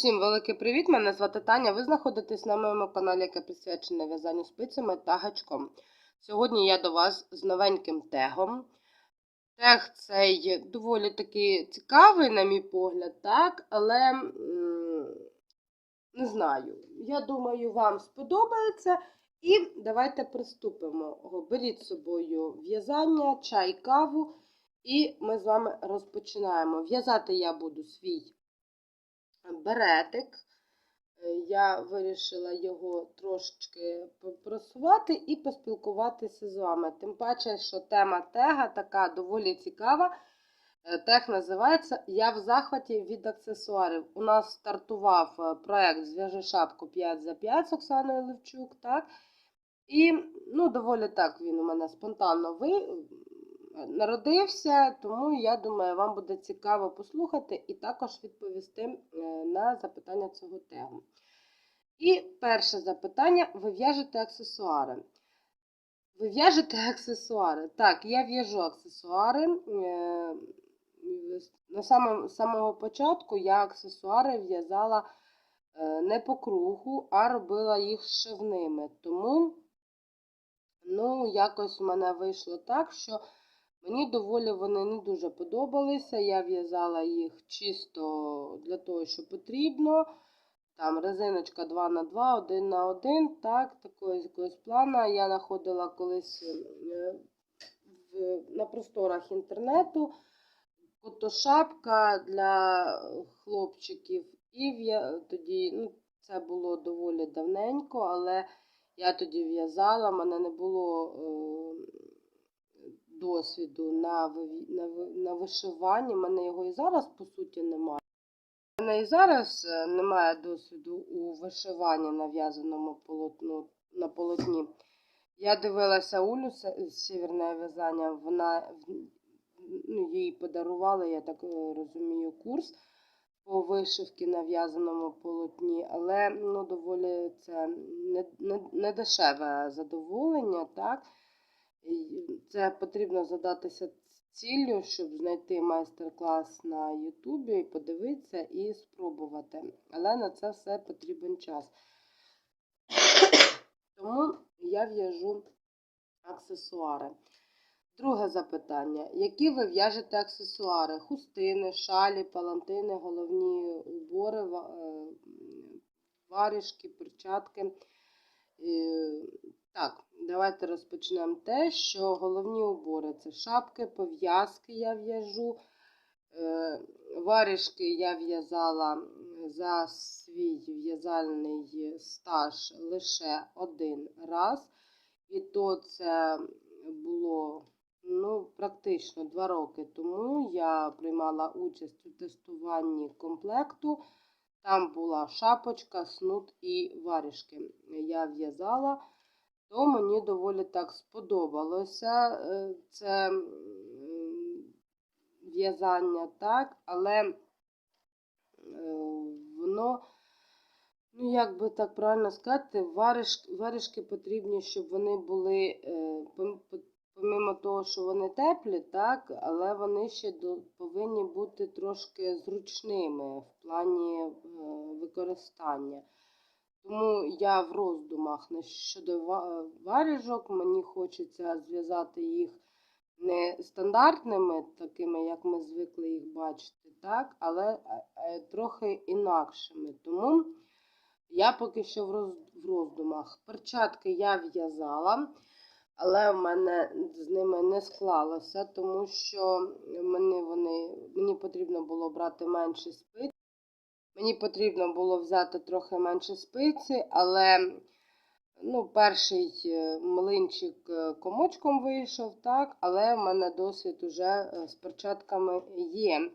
Усім великий привіт! Мене звати Таня. Ви знаходитесь на моєму каналі, яке присвячене в'язанню спицями та гачком. Сьогодні я до вас з новеньким тегом. Тег цей доволі таки цікавий, на мій погляд, так, але не знаю. Я думаю, вам сподобається. І давайте приступимо. Беріть з собою в'язання, чай, каву, і ми з вами розпочинаємо. В'язати я буду свій беретик. Е, Я вирішила його трошечки попросувати і поспілкуватися з вами. Тим паче, що тема тега така доволі цікава. Е, Тег називається Я в захваті від аксесуарів. У нас стартував е, проект Зв'яжи шапку 5 за 5 з Оксаною Левчук. Так? І ну, доволі так він у мене спонтанно ви... народився, тому я думаю, вам буде цікаво послухати і також відповісти е, на запитання цього тегу. І перше запитання: ви в'яжете аксесуари. Ви в'яжете аксесуари? Так, я в'яжу аксесуари. Е, На самого, самого початку я аксесуари в'язала е, не по кругу, а робила їх шивними. Тому, ну, якось в мене вийшло так, що мені доволі вони не дуже подобалися. Я в'язала їх чисто для того, що потрібно. Там резиночка 2 на 2 1 на 1 так, такої якогось плана. Я знаходила колись е, в, на просторах інтернету фотошапка для хлопчиків. І в'я- тоді, ну, це було доволі давненько, але я тоді в'язала, мене не було е, досвіду на, на, на вишиванні. У мене його і зараз, по суті, немає. У мене і зараз е, немає досвіду у вишиванні на в'язаному полотну, на полотні. Я дивилася Улю Сєвєрне в'язання, вона ну, їй подарували, я так е, розумію, курс по вишивці на в'язаному полотні, але ну, доволі це не, не, не дешеве задоволення, так? Це потрібно задатися ціллю, щоб знайти майстер-клас на Ютубі і подивитися і спробувати. Але на це все потрібен час. Тому я в'яжу аксесуари. Друге запитання. Які ви в'яжете аксесуари? Хустини, шалі, палантини, головні убори, е, перчатки. Так, давайте розпочнемо те, що головні убори це шапки, пов'язки я в'яжу. Е, Варежки я в'язала за свій в'язальний стаж лише один раз. І то це було ну, практично два роки тому. Я приймала участь у тестуванні комплекту. Там була шапочка, снуд і варежки. Я в'язала, то мені доволі так сподобалося е, це в'язання, так, але е, воно, ну як би так правильно сказати, варежки, варежки потрібні, щоб вони були, е, пом- по- помимо того, що вони теплі, так, але вони ще повинні бути трошки зручними в плані використання. Тому я в роздумах щодо варіжок, мені хочеться зв'язати їх не стандартними, такими, як ми звикли їх бачити, так, але е, е, трохи інакшими. Тому я поки що в роздумах. Перчатки я в'язала, але в мене з ними не склалося, тому що мені, вони, мені потрібно було брати менші спиці. Мені потрібно було взяти трохи менше спиці, але ну, перший е, млинчик е, комочком вийшов, так, але в мене досвід уже е, з перчатками є.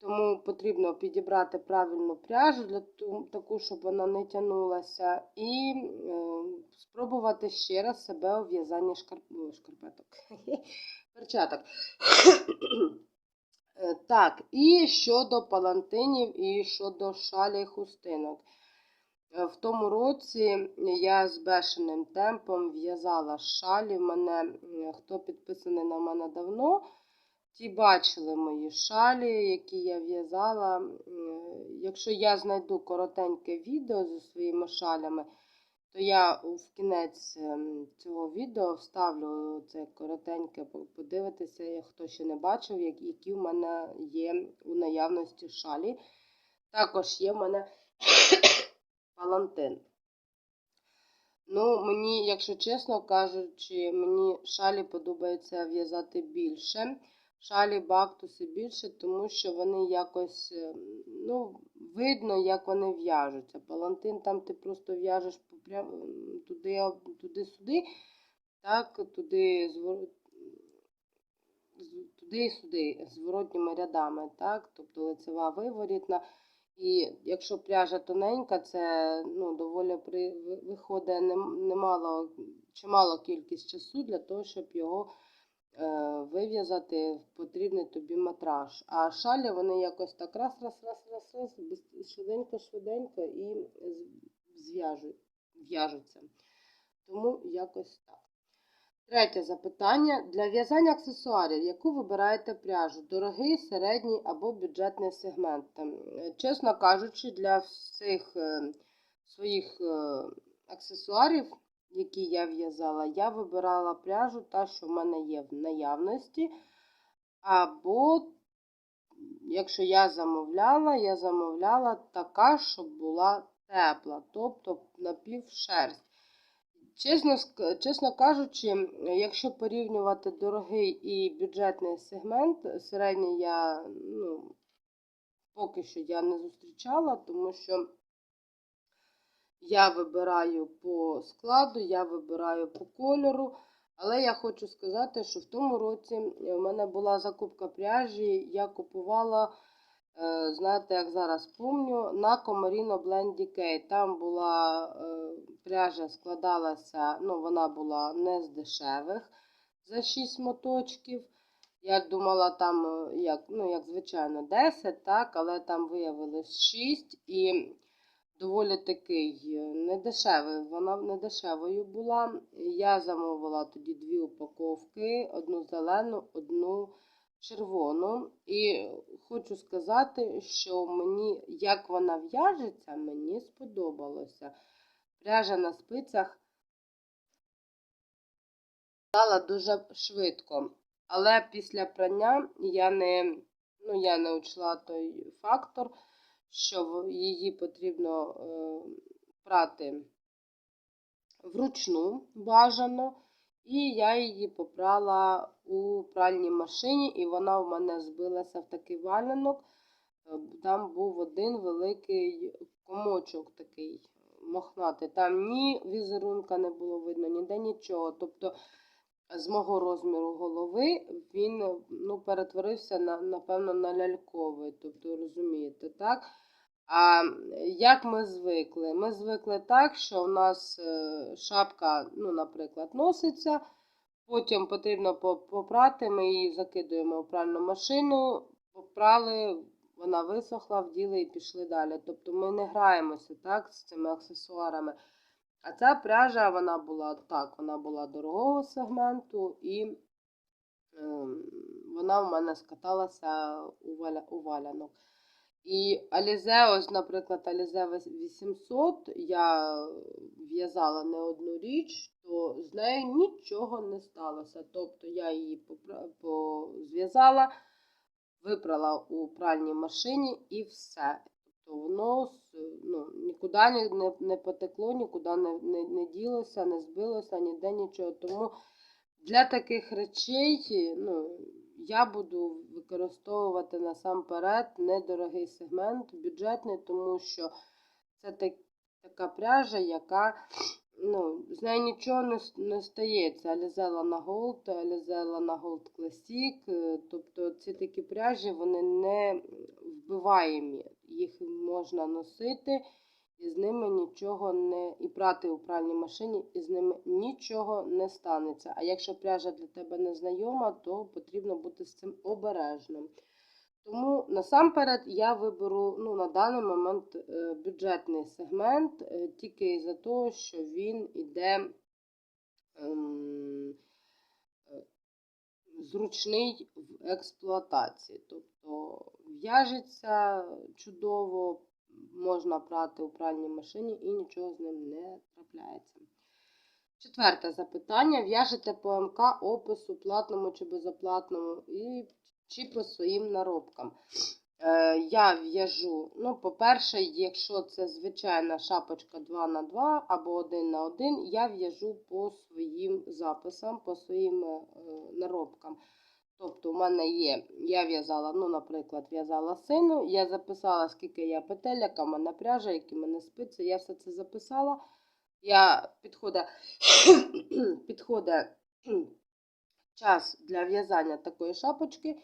Тому потрібно підібрати правильну пряжу для ту- таку, щоб вона не тягнулася, і е, спробувати ще раз себе у в'язанні шкарп... шкарпеток. перчаток. Е, Так, і щодо палантинів, і щодо шалі хустинок. Е, В тому році я з бешеним темпом в'язала шалі. Мене, хто підписаний на мене давно, Ті бачили мої шалі, які я в'язала. Якщо я знайду коротеньке відео зі своїми шалями, то я в кінець ем, цього відео вставлю це коротеньке, по- подивитися, хто ще не бачив, які в мене є у наявності шалі. Також є в мене палантин. Ну, мені, якщо чесно кажучи, мені шалі подобається в'язати більше. Шалі бактуси більше, тому що вони якось, е, ну, видно, як вони в'яжуться. Палантин там ти просто в'яжеш туди-сюди, так, туди, туди і сюди, зворотніми рядами, так, тобто лицева виворітна. І якщо пряжа тоненька, це ну, доволі при, виходить немало, чимало кількість часу для того, щоб його вив'язати потрібний тобі матраж. А шалі вони якось так раз, раз, раз, раз, раз, швиденько, швиденько і зв'яжуть, в'яжуться. Тому якось так. Третє запитання. Для в'язання аксесуарів, яку вибираєте пряжу? Дорогий, середній або бюджетний сегмент? Е, Чесно кажучи, для всіх е, своїх е, аксесуарів, які я в'язала, я вибирала пряжу, та, що в мене є в наявності. Або, якщо я замовляла, я замовляла така, щоб була тепла, тобто напівшерсть. Чесно, чесно кажучи, якщо порівнювати дорогий і бюджетний сегмент, середній я ну, поки що я не зустрічала, тому що я вибираю по складу, я вибираю по кольору. Але я хочу сказати, що в тому році в мене була закупка пряжі, я купувала, е, знаєте, як зараз помню, на Comorino Blend Decay. Там була е, пряжа складалася, ну, вона була не з дешевих за 6 моточків. Я думала, там, е, як, ну, як звичайно, 10, так, але там виявилось 6 і доволі такий е, недешевий. Вона недешевою була. Я замовила тоді дві упаковки: одну зелену, одну червону. І хочу сказати, що мені, як вона в'яжеться, мені сподобалося. Пряжа на спицях стала дуже швидко. Але після прання я не, ну, я не учла той фактор, що її потрібно е, прати вручну бажано. І я її попрала у пральній машині, і вона в мене збилася в такий валянок. Е, Там був один великий комочок такий мохнатий. Там ні візерунка не було видно, ніде нічого. Тобто з мого розміру голови він ну, перетворився на, напевно, на ляльковий. Тобто, розумієте, так? А як ми звикли? Ми звикли так, що у нас е, шапка, ну, наприклад, носиться, потім потрібно попрати, ми її закидуємо в пральну машину, попрали, вона висохла, вділи і пішли далі. Тобто ми не граємося так, з цими аксесуарами. А ця пряжа, вона була так, вона була дорогого сегменту і ем, вона в мене скаталася у валянок. І Alize, ось, наприклад, Alize 800 я в'язала не одну річ, то з нею нічого не сталося. Тобто я її зв'язала, випрала у пральній машині і все. Тобто воно ну, нікуди не, не потекло, нікуди не, не, не ділося, не збилося, ніде нічого. Тому для таких речей ну, я буду використовувати насамперед недорогий сегмент, бюджетний, тому що це так, така пряжа, яка ну, з нею нічого не, не стається. Алізела на Gold, Алізела на Gold Classic. е, Тобто ці такі пряжі вони не вбиваємі. Їх можна носити. І з ними нічого не і прати у пральній машині, і з ними нічого не станеться. А якщо пряжа для тебе не знайома, то потрібно бути з цим обережним. Тому насамперед я виберу ну, на даний момент е, бюджетний сегмент е, тільки із-за того, що він іде ем, е, зручний в експлуатації. Тобто в'яжеться чудово, можна прати у пральній машині і нічого з ним не трапляється. Четверте запитання. В'яжете по МК опису платному чи безоплатному і чи по своїм наробкам. Е, я в'яжу, ну, по-перше, якщо це звичайна шапочка 2 на 2 або 1 на 1, я в'яжу по своїм записам, по своїм е, наробкам. Тобто, у мене є, я в'язала, ну, наприклад, в'язала сину, я записала, скільки я петель, яка в мене пряжа, які в мене спиці, я все це записала. Я підходить, підходить час для в'язання такої шапочки.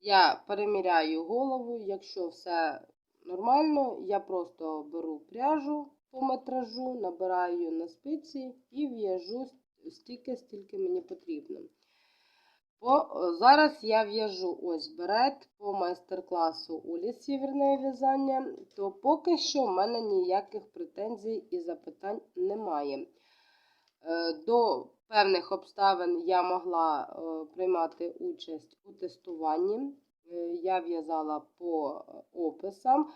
Я переміряю голову, якщо все нормально, я просто беру пряжу по метражу, набираю на спиці і в'яжу стільки, стільки мені потрібно. По, зараз я в'яжу ось берет по майстер-класу Олі Сіверне в'язання, то поки що в мене ніяких претензій і запитань немає. Е, До певних обставин я могла е, приймати участь у тестуванні. Е, Я в'язала по описам.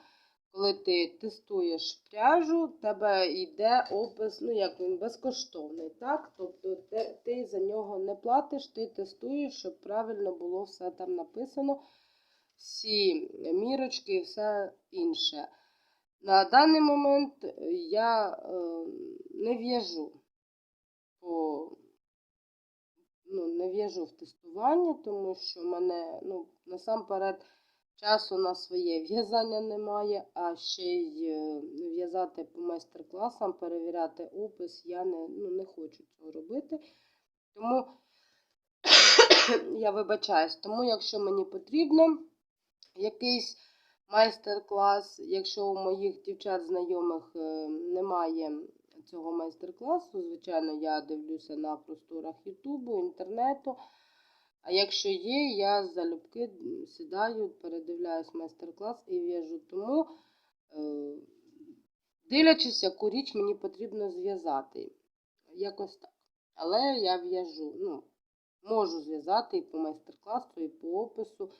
Коли ти тестуєш пряжу, тебе йде опис, ну як він безкоштовний, так? Тобто ти, за нього не платиш, ти тестуєш, щоб правильно було все там написано, всі мірочки і все інше. На даний момент я е, не в'яжу по ну, не в'яжу в тестування, тому що мене ну, насамперед часу на своє в'язання немає, а ще й е, в'язати по майстер-класам, перевіряти опис, я не, ну, не хочу цього робити. Тому я вибачаюсь, тому якщо мені потрібно якийсь майстер-клас, якщо у моїх дівчат знайомих е, немає цього майстер-класу. Звичайно, я дивлюся на просторах Ютубу, інтернету. А якщо є, я залюбки сідаю, передивляюсь майстер-клас і в'яжу. Тому, е, дивлячись, яку річ мені потрібно зв'язати. Якось так. Але я в'яжу, ну, можу зв'язати і по майстер-класу, і по опису.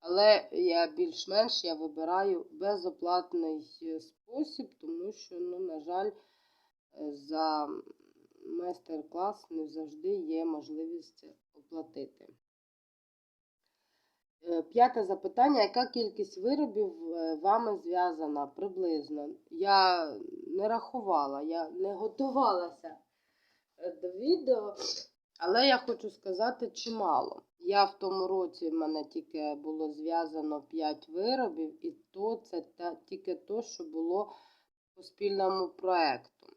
Але я більш-менш я вибираю безоплатний спосіб, тому що, ну, на жаль, за майстер-клас не завжди є можливість оплатити. Е, П'яте запитання. Яка кількість виробів е, вами зв'язана приблизно? Я не рахувала, я не готувалася е, до відео, але я хочу сказати чимало. Я в тому році в мене тільки було зв'язано 5 виробів, і то це та, тільки то, що було по спільному проєкту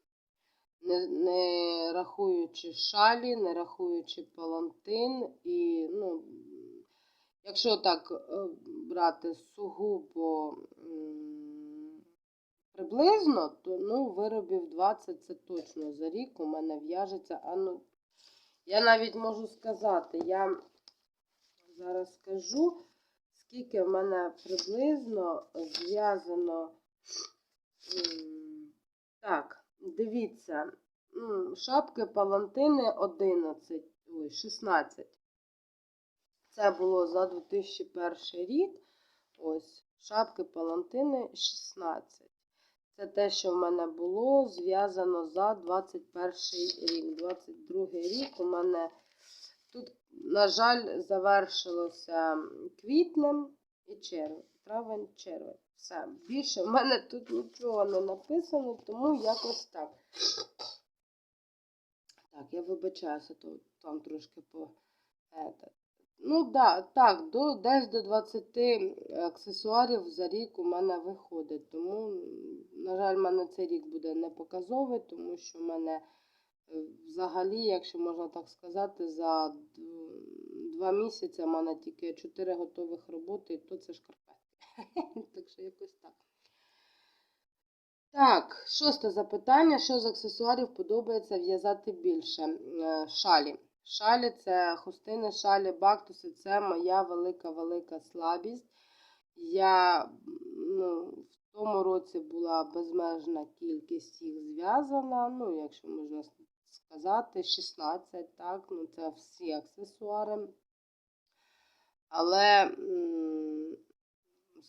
не не рахуючи шалі, не рахуючи палантин. І, ну, якщо так е, брати сугубо приблизно, то ну, виробів 20 це точно за рік у мене в'яжеться. А ну, я навіть можу сказати, я зараз скажу, скільки в мене приблизно зв'язано. Так. Дивіться, шапки палантини 11, ой, 16. Це було за 2001 рік. Ось, шапки палантини 16. Це те, що в мене було зв'язано за 21 рік. 22 рік у мене тут, на жаль, завершилося квітнем і червень. Травень, червень. Все. Більше в мене тут нічого не написано, тому якось так. Так, я вибачаюся, то там трошки по. Ну, да, так, до, десь до 20 аксесуарів за рік у мене виходить. Тому, на жаль, в мене цей рік буде не показовий, тому що в мене е, взагалі, якщо можна так сказати, за два місяці в мене тільки 4 готових роботи, і то це шкарпетки. так що якось так. Так, шосте запитання. Що з аксесуарів подобається в'язати більше? Е, шалі. Шалі це хустини, шалі, бактуси це моя велика-велика слабість. Я ну, в тому році була безмежна кількість їх зв'язана. Ну, якщо можна сказати, 16, так, ну це всі аксесуари. Але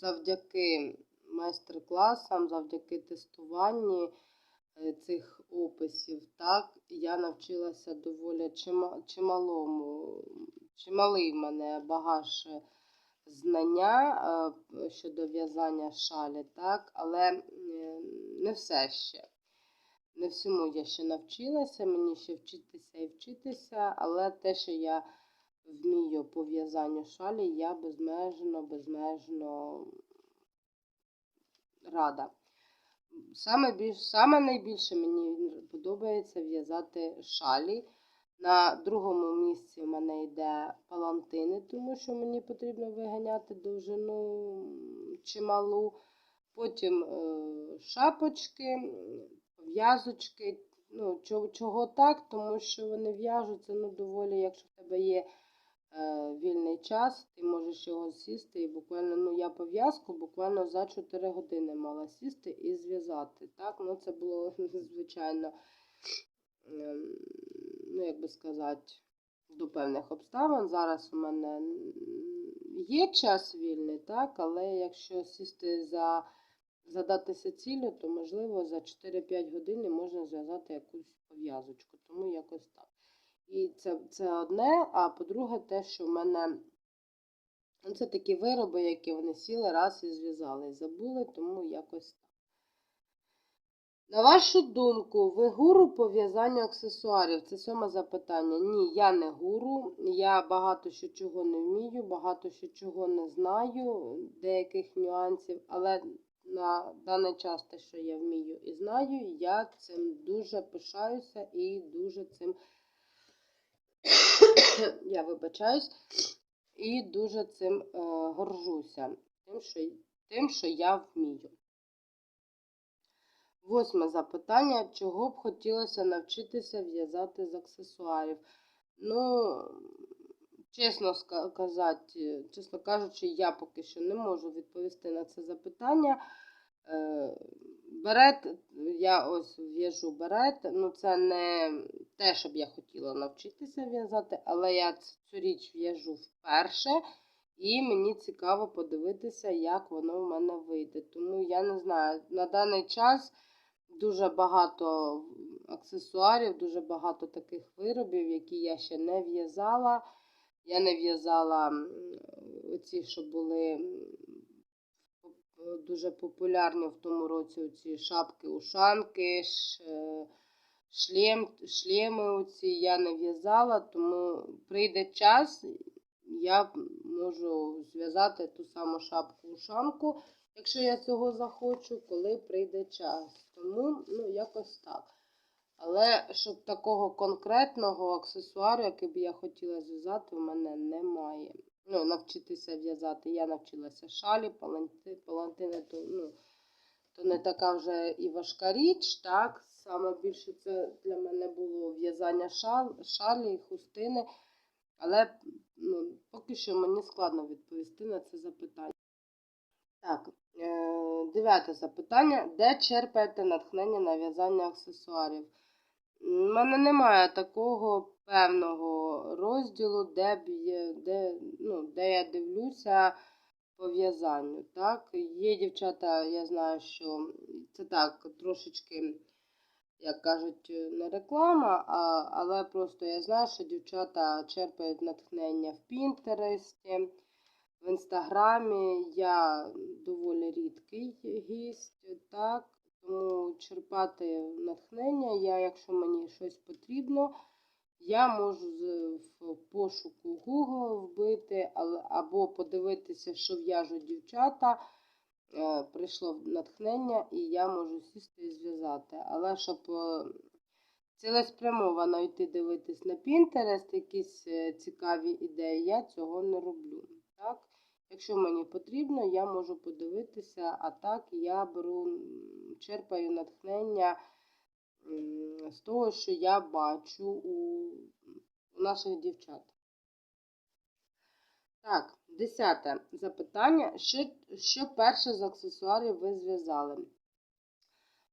завдяки майстер-класам, завдяки тестуванні е, цих описів, так, я навчилася доволі чималому, чималий в мене багаж е, знання е, щодо в'язання шалі, так, але е, не все ще. Не всьому я ще навчилася, мені ще вчитися і вчитися, але те, що я вмію по в'язанню шалі, я безмежно, безмежно рада. Саме, більш, саме найбільше мені подобається в'язати шалі. На другому місці в мене йде палантини, тому що мені потрібно виганяти довжину чималу. Потім е, шапочки, м, в'язочки. Ну, чого, так? Тому що вони в'яжуться ну, доволі, якщо в тебе є вільний час, ти можеш його сісти і буквально, ну я пов'язку буквально за 4 години мала сісти і зв'язати. Так, ну це було звичайно, ем, ну як би сказати, до певних обставин. Зараз у мене є час вільний, так, але якщо сісти за задатися цілю, то можливо за 4-5 годин можна зв'язати якусь пов'язочку. Тому якось так. І це, це одне. А по-друге, те, що в мене ну, це такі вироби, які вони сіли раз і зв'язали. І забули, тому якось так. На вашу думку, ви гуру по в'язанню аксесуарів? Це сьоме запитання. Ні, я не гуру. Я багато що чого не вмію, багато що чого не знаю, деяких нюансів, але на даний час те, що я вмію і знаю, я цим дуже пишаюся і дуже цим я вибачаюсь, і дуже цим е, горжуся, тим що, тим, що я вмію. Восьме запитання. Чого б хотілося навчитися в'язати з аксесуарів? Ну, чесно сказати, чесно кажучи, я поки що не можу відповісти на це запитання. Е, Берет, я ось в'яжу берет, ну це не те, щоб я хотіла навчитися в'язати, але я цю річ в'яжу вперше, і мені цікаво подивитися, як воно в мене вийде. Тому я не знаю, на даний час дуже багато аксесуарів, дуже багато таких виробів, які я ще не в'язала. Я не в'язала оці, що були дуже популярні в тому році ці шапки-ушанки, е, шлем, шлеми оці я не в'язала, тому прийде час, я можу зв'язати ту саму шапку-ушанку, якщо я цього захочу, коли прийде час. Тому, ну, якось так. Але щоб такого конкретного аксесуару, який би я хотіла зв'язати, у мене немає. Ну, навчитися в'язати. Я навчилася шалі, паланти, палантини, то, ну, то не така вже і важка річ. так. Саме більше це для мене було в'язання шал, шалі, хустини. Але ну, поки що мені складно відповісти на це запитання. Так, е, дев'яте запитання. Де черпаєте натхнення на в'язання аксесуарів? У мене немає такого певного розділу, де, де, ну, де я дивлюся по в'язанню. Так? Є дівчата, я знаю, що це так трошечки, як кажуть, не реклама, а, але просто я знаю, що дівчата черпають натхнення в Пінтересті. В інстаграмі я доволі рідкий гість, так, тому черпати натхнення я, якщо мені щось потрібно, я можу в пошуку Google вбити або подивитися, що в'яжуть дівчата. Е, Прийшло натхнення, і я можу сісти і зв'язати. Але щоб е, цілеспрямовано йти дивитись на Pinterest, якісь е, цікаві ідеї, я цього не роблю. Так? Якщо мені потрібно, я можу подивитися, а так я беру, черпаю натхнення з того, що я бачу у, у наших дівчат. Так, десяте запитання. Що, що перше з аксесуарів ви зв'язали?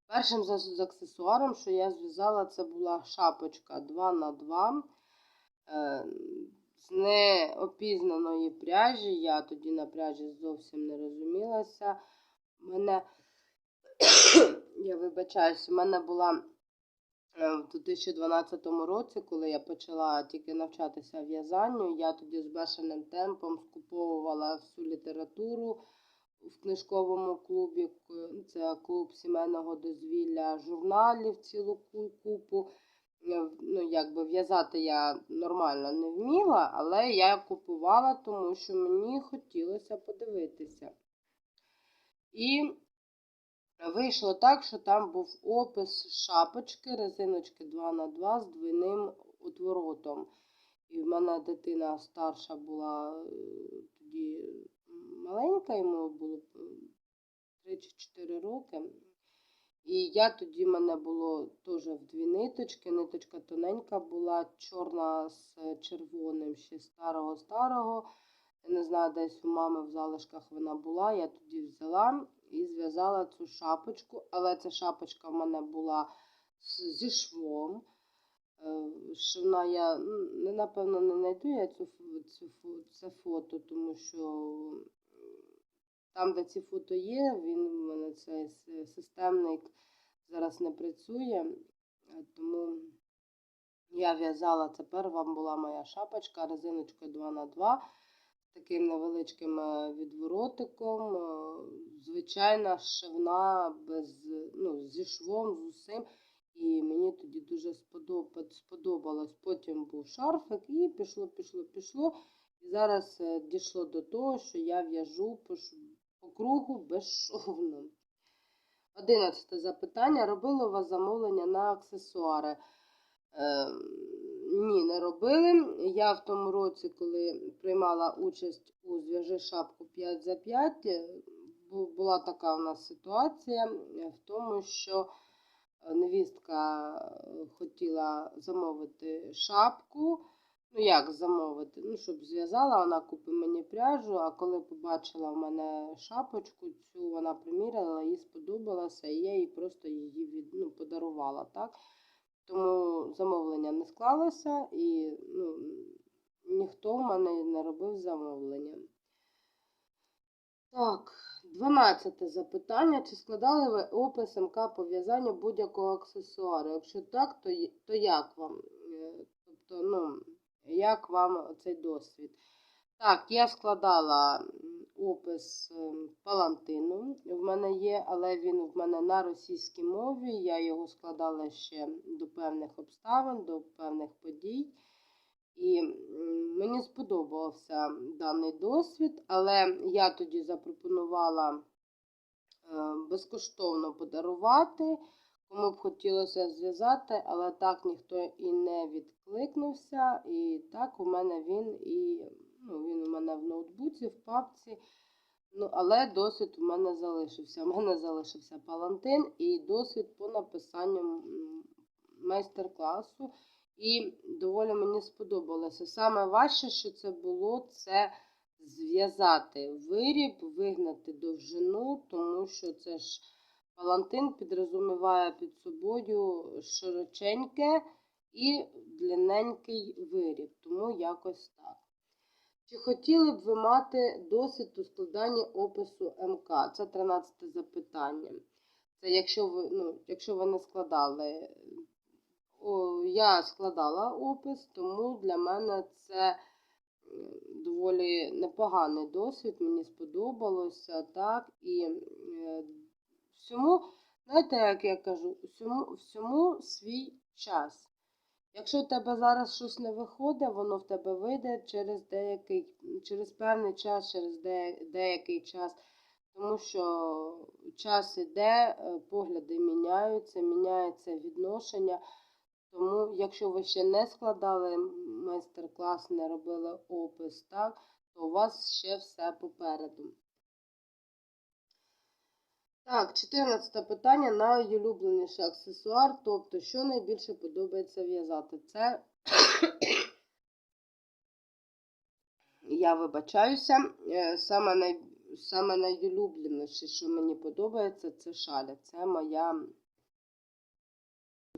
Першим з, аксесуаром, що я зв'язала, це була шапочка 2х2. Е, з неопізнаної пряжі. Я тоді на пряжі зовсім не розумілася. Мене, я вибачаюся, у мене була в 2012 році, коли я почала тільки навчатися в'язанню, я тоді з бешеним темпом скуповувала всю літературу в книжковому клубі. Це клуб сімейного дозвілля, журналів цілу купу. Е, Ну, якби в'язати я нормально не вміла, але я купувала, тому що мені хотілося подивитися. І вийшло так, що там був опис шапочки, резиночки 2х2 з двойним отворотом. І в мене дитина старша була е, тоді маленька, йому було 3 чи 4 роки. І я тоді в мене було теж в дві ниточки. Ниточка тоненька була, чорна з червоним, ще старого-старого. Я не знаю, десь у мами в залишках вона була. Я тоді взяла і зв'язала цю шапочку, але ця шапочка в мене була зі швом. Е, Шивна я ну, напевно не знайду я цю, цю, це фото, тому що там, де ці фото є, він у мене цей системник зараз не працює, е, тому я в'язала це перша була моя шапочка резиночкою 2х2 з таким невеличким е, відворотиком. е, Звичайна шивна без, ну, зі швом, з усім. І мені тоді дуже сподобалось. Потім був шарфик, і пішло, пішло, пішло. І зараз е, дійшло до того, що я в'яжу по, кругу безшовно. Одинадцяте запитання. Робили у вас замовлення на аксесуари? Е, ні, не робили. Я в тому році, коли приймала участь у зв'яжи шапку 5 за 5, е, була така у нас ситуація е, в тому, що е, невістка хотіла замовити шапку. Ну, як замовити? Ну, щоб зв'язала, вона купить мені пряжу, а коли побачила в мене шапочку, цю вона приміряла, їй сподобалося, і я їй просто її від, ну, подарувала. так? Тому замовлення не склалося і ну, ніхто в мене не робив замовлення. Так, 12 запитання. Чи складали ви опис МК по в'язанню будь-якого аксесуару? Якщо так, то, то як вам? Е, Тобто, ну, як вам цей досвід? Так, я складала опис ем, палантину. В мене є, але він в мене на російській мові. Я його складала ще до певних обставин, до певних подій. І мені сподобався даний досвід, але я тоді запропонувала е, безкоштовно подарувати, кому б хотілося зв'язати, але так ніхто і не відкликнувся. І так у мене він і ну, він у мене в ноутбуці, в папці. Ну, але досвід у мене залишився. У мене залишився палантин і досвід по написанню майстер-класу. І доволі мені сподобалося. Саме важче, що це було, це зв'язати виріб, вигнати довжину, тому що це ж палантин підрозуміває під собою широченьке і длинненький виріб, тому якось так. Чи хотіли б ви мати досвід у складанні опису МК? Це 13 запитання. Це якщо ви, ну, якщо ви не складали о, я складала опис, тому для мене це доволі непоганий досвід, мені сподобалося, так, і всьому, знаєте, як я кажу, всьому, всьому свій час. Якщо в тебе зараз щось не виходить, воно в тебе вийде через деякий, через певний час, через деякий час. Тому що час іде, е, погляди міняються, міняється відношення. Тому, якщо ви ще не складали майстер-клас, не робили опис, так, то у вас ще все попереду. Так, 14 питання. Найулюбленіший аксесуар, тобто, що найбільше подобається в'язати? Це я вибачаюся. е, Саме, най... Саме найулюбленіше, що мені подобається, це шаля. Це моя.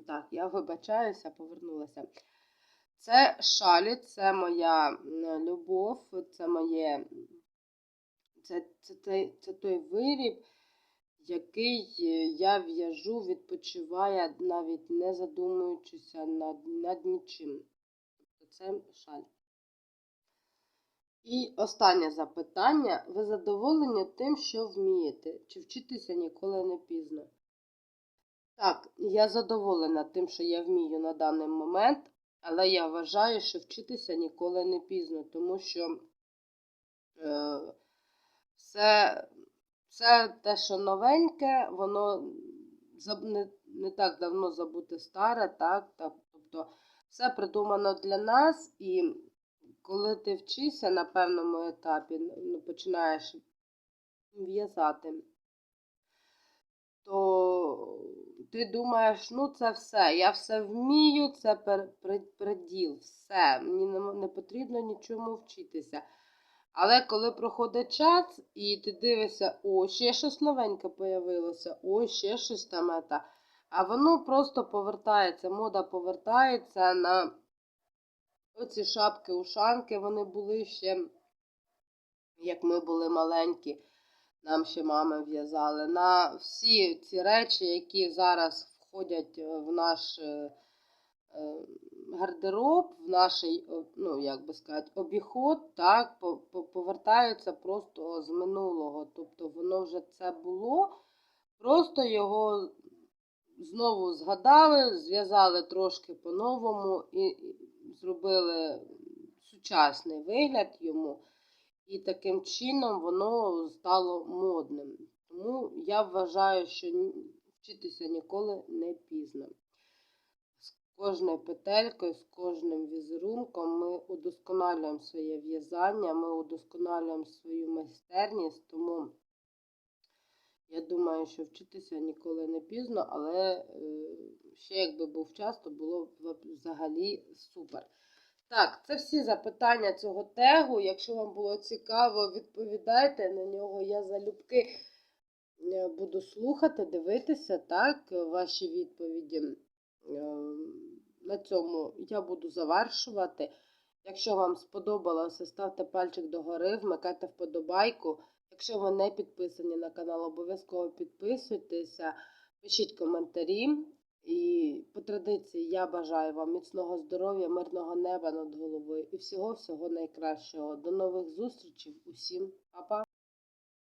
Так, я вибачаюся, повернулася. Це шалі, це моя любов, це моє. Це, це, це, це той виріб, який е, я в'яжу, відпочиває, навіть не задумуючися над, над нічим. Тобто це шаль. І останнє запитання. Ви задоволені тим, що вмієте? Чи вчитися ніколи не пізно? Так, я задоволена тим, що я вмію на даний момент, але я вважаю, що вчитися ніколи не пізно, тому що е, все, все те, що новеньке, воно не, не так давно забуте старе, так, так, тобто все придумано для нас, і коли ти вчишся на певному етапі, ну, починаєш в'язати, то ти думаєш, ну це все, я все вмію, це преділ, все, мені не потрібно нічому вчитися. Але коли проходить час і ти дивишся, о, ще щось новеньке появилося, о, ще щось там, ета, а воно просто повертається, мода повертається на оці шапки-ушанки, вони були ще, як ми були маленькі, нам ще мами в'язали. На всі ці речі, які зараз входять е, в наш е, е, гардероб, в наш, е, ну, як би сказати, обіход, так, по- по- повертаються просто з минулого. Тобто воно вже це було, просто його знову згадали, зв'язали трошки по-новому і зробили сучасний вигляд йому. І таким чином воно стало модним. Тому я вважаю, що вчитися ніколи не пізно. Кожною петелькою, з кожним візерунком ми удосконалюємо своє в'язання, ми удосконалюємо свою майстерність, тому я думаю, що вчитися ніколи не пізно, але е, ще якби був час, то було б взагалі супер. Так, це всі запитання цього тегу. Якщо вам було цікаво, відповідайте на нього. Я залюбки е, буду слухати, дивитися, так, ваші відповіді. На цьому я буду завершувати. Якщо вам сподобалося, ставте пальчик догори, вмикайте вподобайку. Якщо ви не підписані на канал, обов'язково підписуйтеся, пишіть коментарі. І по традиції я бажаю вам міцного здоров'я, мирного неба над головою і всього-всього найкращого. До нових зустрічей. Усім па-па!